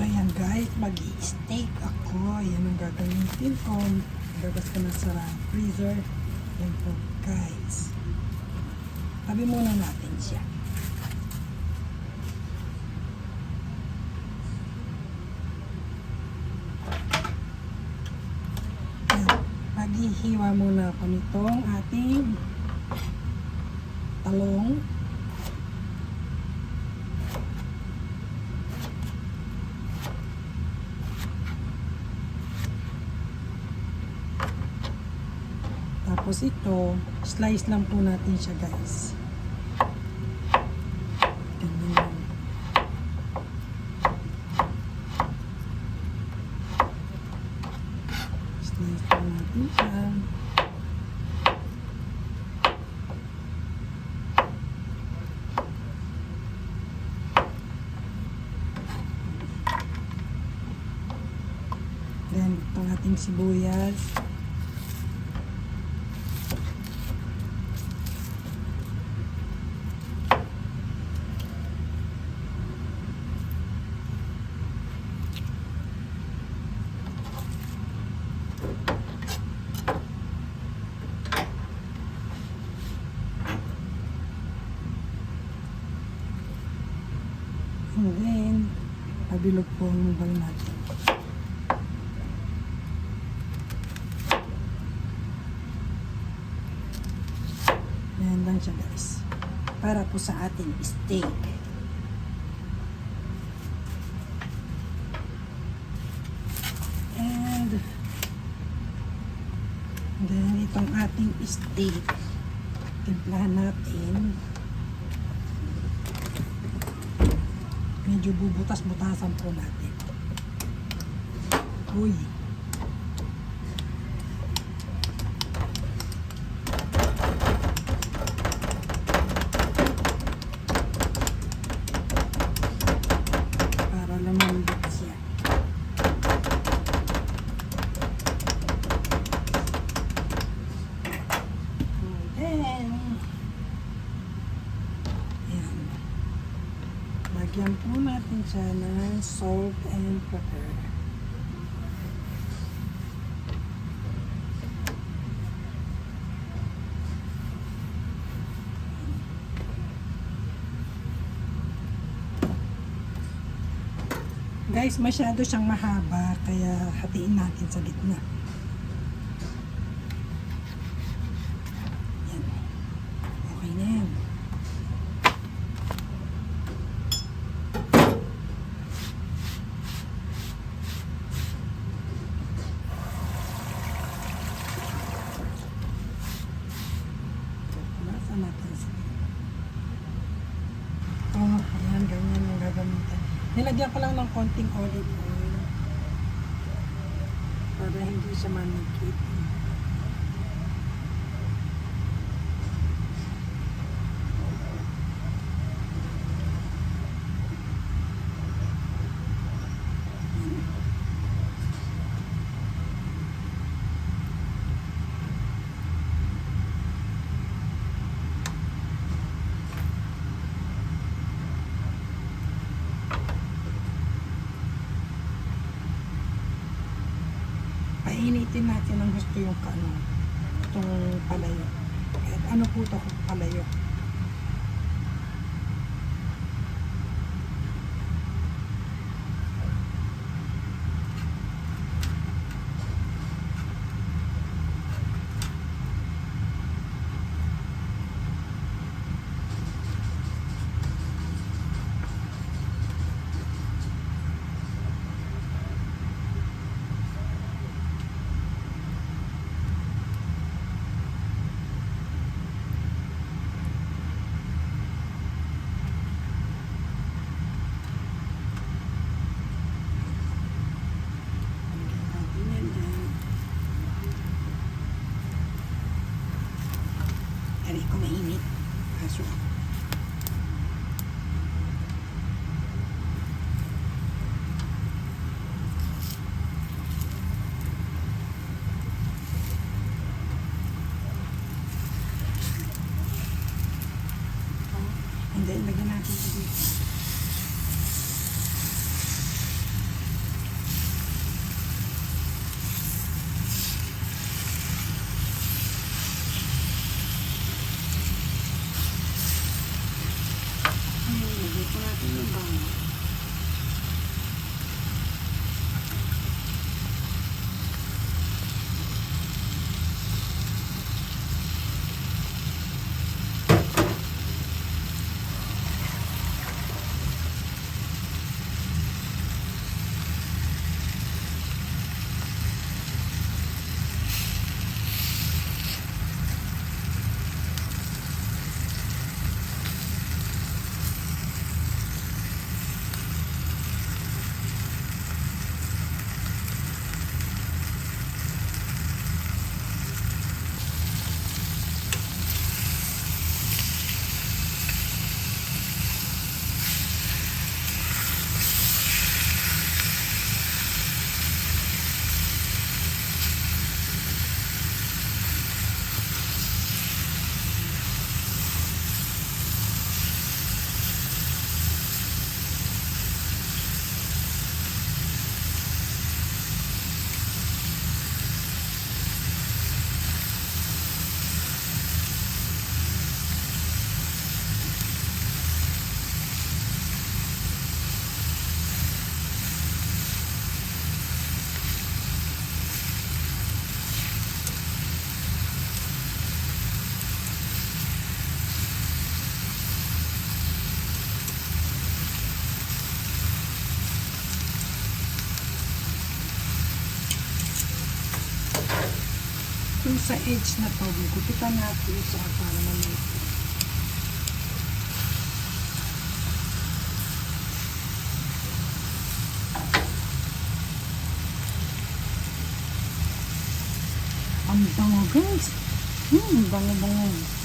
So ayan guys, mag-steak ako. Yan ang gagamitin ko. Gabas ko na sa freezer. Yan po guys. Tabi muna natin siya. Ayan. Maghihiwa muna ako nitong ating talong. Tapos ito, slice lang po natin siya guys. Ganyan. Slice siya. Then, itong ating sibuyas. And then, pabilog po ang munggal natin. Ayan lang siya guys. Para po sa ating steak. And then itong ating steak. Timplahan natin. Medyo bubutas-butasan po natin. Uy. Para lumambot siya. And then, ayan. Lagyan po natin siya ng salt and pepper. Guys, masyado siyang mahaba, kaya hatiin natin sa gitna. Yan. Okay na yan. Nasa natin siya. Oh, ayan, ganyan yung gagamitin. Nilagyan ko lang ng konting olive oil para hindi siya manikit. Painitin natin ang gusto yung ano, itong palayo. Kahit ano po ito palayo. Itong sa edge na to, gugupitan natin siya para mamit. Ang bango guys. Hmm, bango-bango.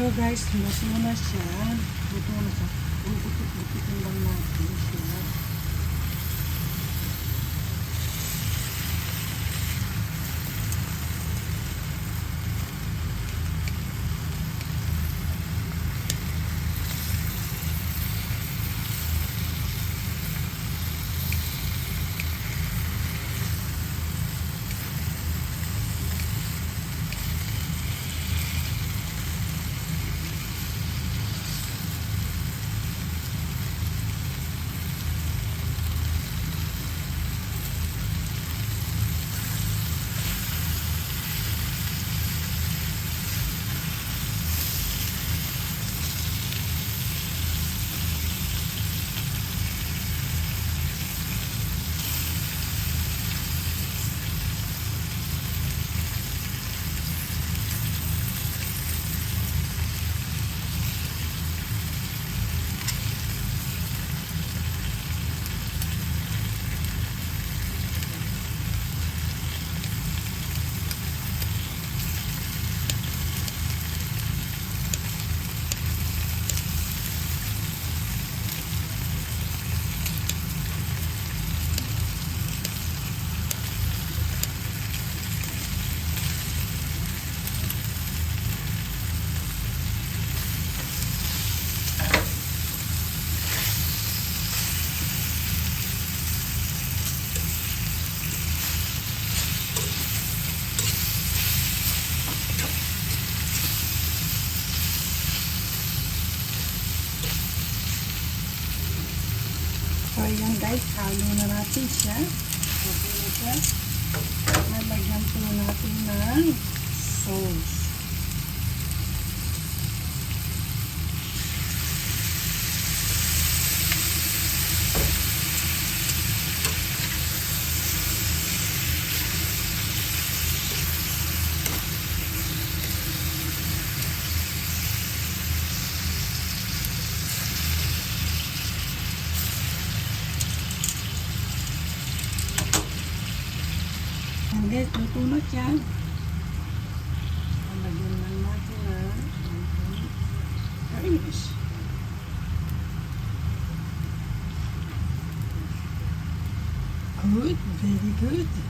So guys, luto na siya. Luto na siya. Gugutit-gugutin lang natin siya. So ayan guys, halo na natin siya. Okay na siya. Nalagyan po natin ng sauce. Ayan guys, luto na siya. Lagyan lang natin na garnish. Good, very good.